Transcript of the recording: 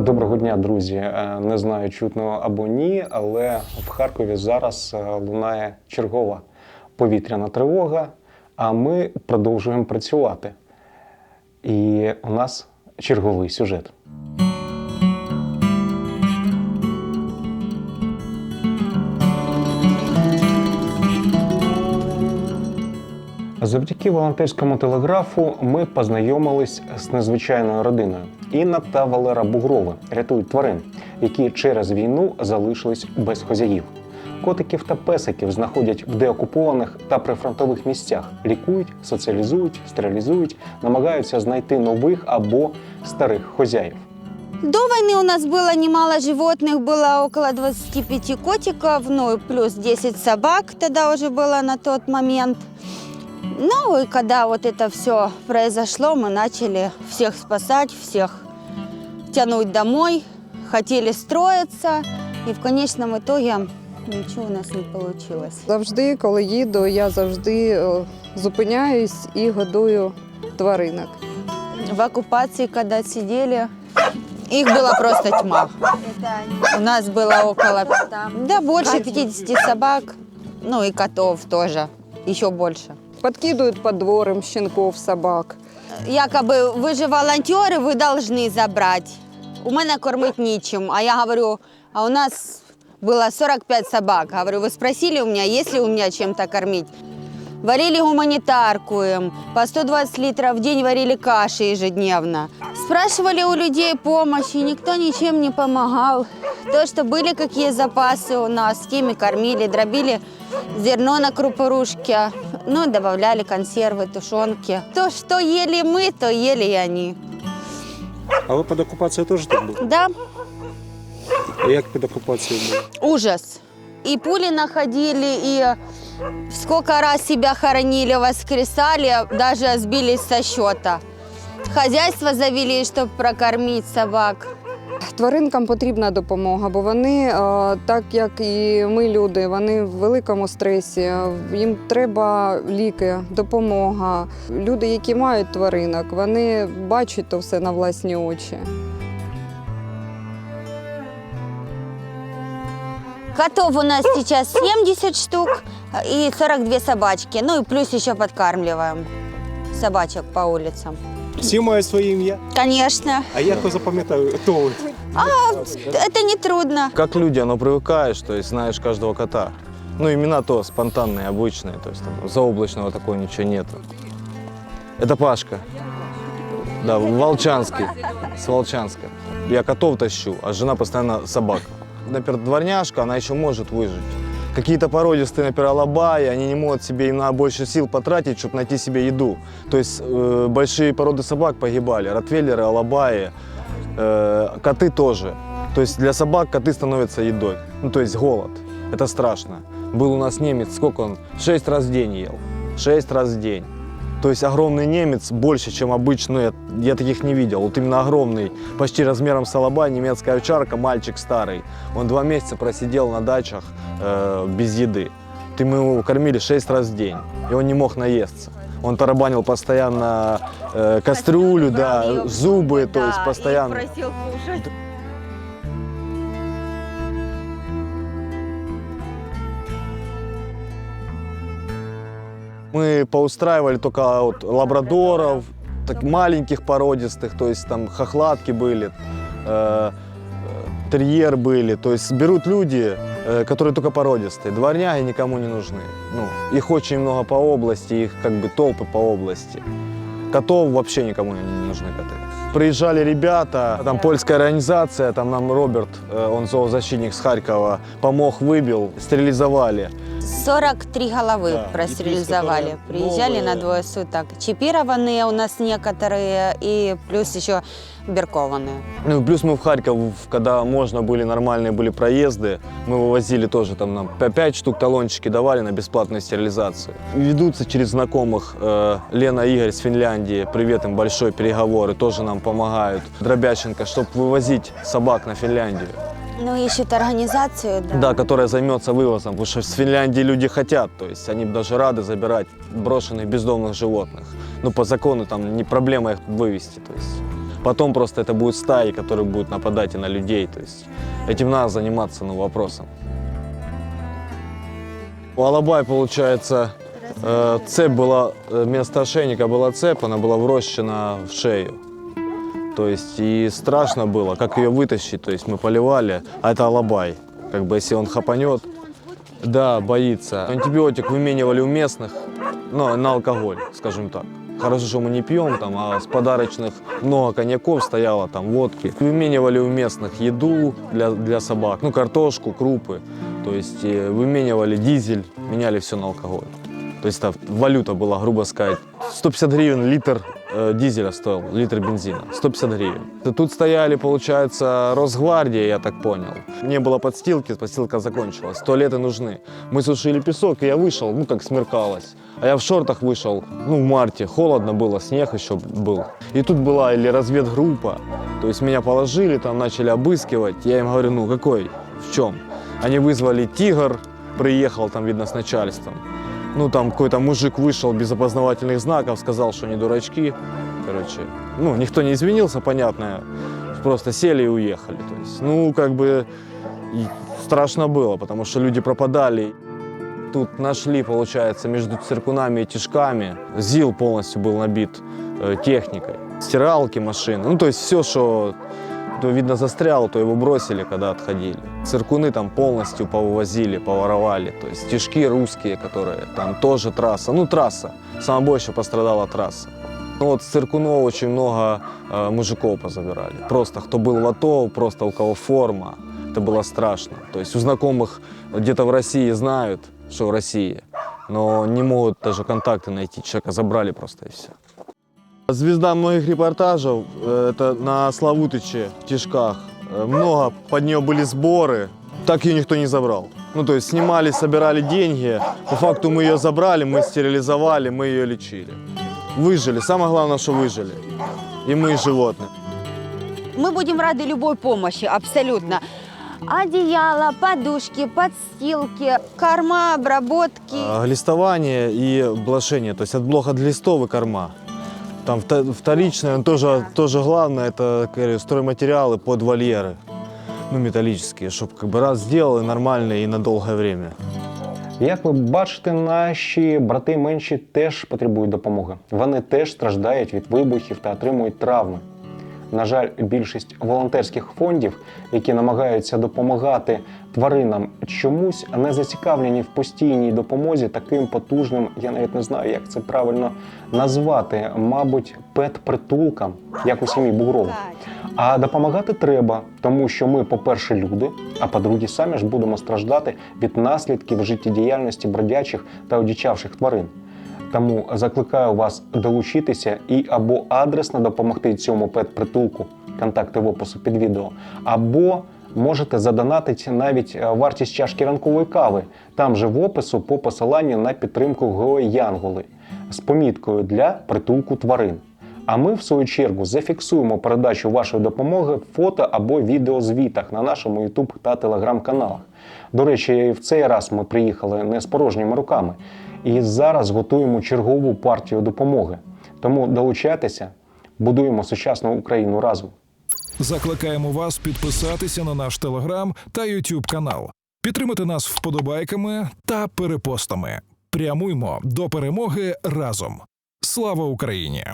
Доброго дня, друзі. Е, Не знаю, чутно або ні, але в Харкові зараз е, лунає чергова повітряна тривога, а ми продовжуємо працювати. І у нас черговий сюжет. Завдяки волонтерському телеграфу ми познайомились з незвичайною родиною. Інна та Валера Бугрови рятують тварин, які через війну залишились без хазяїв. Котиків та песиків знаходять в деокупованих та прифронтових місцях, лікують, соціалізують, стерилізують, намагаються знайти нових або старих хозяїв. До войны у нас было немало животных, было около 25 котиков, ну и плюс 10 собак тогда уже было на тот момент. Ну и когда вот это все произошло, мы начали всех спасать, всех тянуть домой, хотели строиться, и в конечном итоге ничего у нас не получилось. Завжди, коли їду, я завжди зупиняюсь і годую тваринок. В оккупации, когда сидели, их была просто тьма. У нас было около, да, больше 50 собак, ну и котов тоже, еще больше. Подкидують по дворам щенков, собак. Якобы вы же волонтеры, вы должны забрать. У мене кормить нічим. А я говорю, а у нас было 45 собак. Говорю, вы спросили у меня, есть ли у меня чем-то кормить? Варили гуманитарку им, по 120 литров в день варили каши ежедневно. Спрашивали у людей помощи, никто ничем не помогал. То, что были какие запасы у нас, теми кормили, дробили зерно на крупорушке, ну, добавляли консервы, тушенки. То, что ели мы, то ели и они. А ви під окупацією теж так були? Да, А як під окупацією були? ужас. И пули находили, и сколько раз себя хоронили, воскресали, даже сбились со счета. Хозяйство завели, чтобы прокормить собак. Тваринкам потрібна допомога, бо вони, е, так як і ми, люди, вони в великому стресі. Їм треба ліки, допомога. Люди, які мають тваринок, вони бачать то все на власні очі. Котов у нас сейчас 70 штук и 42 собачки. Ну и плюс еще подкармливаем собачек по улицам. Всі мають своє ім'я. Конечно, А як ви запам'ятаю, хто ви? это не трудно. Как люди, оно привыкаешь, то есть знаешь каждого кота. Ну, имена то спонтанные, обычные, то есть там, заоблачного такого ничего нету. Это Пашка. Да, Волчанский, с Волчанска. Я котов тащу, а жена постоянно собак. Например, дворняжка, она еще может выжить. Какие-то породистые, например, алабаи, они не могут себе на больше сил потратить, чтобы найти себе еду. То есть э, большие породы собак погибали, ротвейлеры, алабаи, Э, коты тоже. То есть для собак коты становятся едой. Ну, то есть голод. Это страшно. Был у нас немец, сколько он? Шесть раз в день ел. Шесть раз в день. То есть огромный немец больше, чем обычный. Я, я таких не видел. Вот именно огромный, почти размером с алабай, немецкая овчарка, мальчик старый. Он два месяца просидел на дачах э, без еды. Ты мы его кормили шесть раз в день, и он не мог наесться. Он тарабанил постоянно э, кастрюлю, да, зубы, то есть постоянно. просил кушать. Мы поустраивали только вот лабрадоров, так маленьких породистых, то есть там хохлатки были, э, э, терьер были. То есть берут люди, э, которые только породистые. Дворняги никому не нужны. Ну, их очень много по области, их как бы толпы по области. Котов вообще никому не нужны коты. Приезжали ребята, там польская организация, там нам Роберт, э, он зоозащитник с Харькова, помог, выбил, стерилизовали. 43 головы Да, простерилизовали. которые Приезжали на новые. двое суток. Чипированные у нас некоторые и плюс еще беркованные. Ну, плюс мы в Харьков, когда можно были, нормальные были проезды, мы вывозили тоже, там нам 5 штук талончики давали на бесплатную стерилизацию. Ведутся через знакомых э, Лена и Игорь с Финляндии, привет им большой, переговоры, тоже нам помогают. Дробященко, чтобы вывозить собак на Финляндию. Ну, ищут организацию, да. Да, которая займется вывозом, потому что с Финляндии люди хотят, то есть они даже рады забирать брошенных бездомных животных. ну, по закону там не проблема их вывести. То есть. Потом просто это будут стаи, которые будут нападать и на людей. То есть этим надо заниматься, ну, вопросом. У Алабай, получается, цепь была, э, вместо ошейника была цепь, она была врощена в шею. То есть и страшно было, как ее вытащить. То есть мы поливали, а это алабай. Как бы если он хапанет, да, боится. Антибиотик выменивали у местных, ну, на алкоголь, скажем так. Хорошо, что мы не пьем, там, а с подарочных много коньяков стояло, там, водки. Выменивали у местных еду для, для собак, ну, картошку, крупы. То есть э, выменивали дизель, меняли все на алкоголь. То там валюта была, грубо сказать, 150 гривен литр э, дизеля стоил, литр бензина, 150 гривен. Тут стояли, получается, Росгвардия, я так понял. Не было подстилки, подстилка закончилась, туалеты нужны. Мы сушили песок, и я вышел, ну как смеркалось. А я в шортах вышел, ну в марте, холодно было, снег еще был. И тут была или разведгруппа, то есть меня положили, там начали обыскивать. Я им говорю, ну какой, в чем? Они вызвали «Тигр», приехал там, видно, с начальством. Ну, там какой-то мужик вышел без опознавательных знаков, сказал, что не дурачки. Короче, ну, никто не извинился, понятно. Просто сели и уехали. То есть, ну, как бы страшно было, потому что люди пропадали. Тут нашли, получается, между циркунами и тишками. ЗИЛ полностью был набит э, техникой. Стиралки, машины. Ну, то есть все, что то, видно, застряло, то его бросили, когда отходили. Циркуны там полностью повывозили, поворовали. То есть тишки русские, которые там тоже трасса. Ну, трасса. Самое больше пострадала трасса. Ну, вот с циркунов очень много э, мужиков позабирали. Просто кто был в АТО, просто у кого форма. Это было страшно. То есть у знакомых где-то в России знают, что в России, но не могут даже контакты найти. Человека забрали просто и все. Звезда многих репортажей это на Славутиче, в Тишках. Много под нее были сборы, так ее никто не забрал. Ну, то есть снимали, собирали деньги. По факту мы ее забрали, мы стерилизовали, мы ее лечили. Выжили. Самое главное, что выжили. И мы, и животные. Мы будем рады любой помощи, абсолютно. Одеяло, подушки, подстилки, корма, обработки. А, Глистование и блошение, то есть от блока от листов и корма. Там вто- вторичное, тоже, тоже главное, это как говорю, стройматериалы под вольеры, ну, металлические, чтобы как бы раз сделали нормально и на долгое время. Як ви бачите, наші брати менші теж потребують допомоги. Вони теж страждають від вибухів та отримують травми. На жаль, більшість волонтерських фондів, які намагаються допомагати тваринам, чомусь не зацікавлені в постійній допомозі таким потужним, я навіть не знаю, як це правильно назвати, мабуть, пет-притулкам, як у сім'ї Бугрових. А допомагати треба, тому що ми, по-перше, люди, а по-друге, самі ж будемо страждати від наслідків життєдіяльності бродячих та одичавших тварин. Тому закликаю вас долучитися і або адресно допомогти цьому пет-притулку, контакти в опису під відео, або можете задонатити навіть е, вартість чашки ранкової кави. Там же в опису по посиланню на підтримку ГО Янголи з поміткою для притулку тварин. А ми, в свою чергу, зафіксуємо передачу вашої допомоги в фото або відеозвітах на нашому YouTube та телеграм-каналах. До речі, в цей раз ми приїхали не з порожніми руками і зараз готуємо чергову партію допомоги. Тому долучайтеся, будуємо сучасну Україну разом. Закликаємо вас підписатися на наш телеграм та Ютуб канал, підтримати нас вподобайками та перепостами. Прямуймо до перемоги разом. Слава Україні!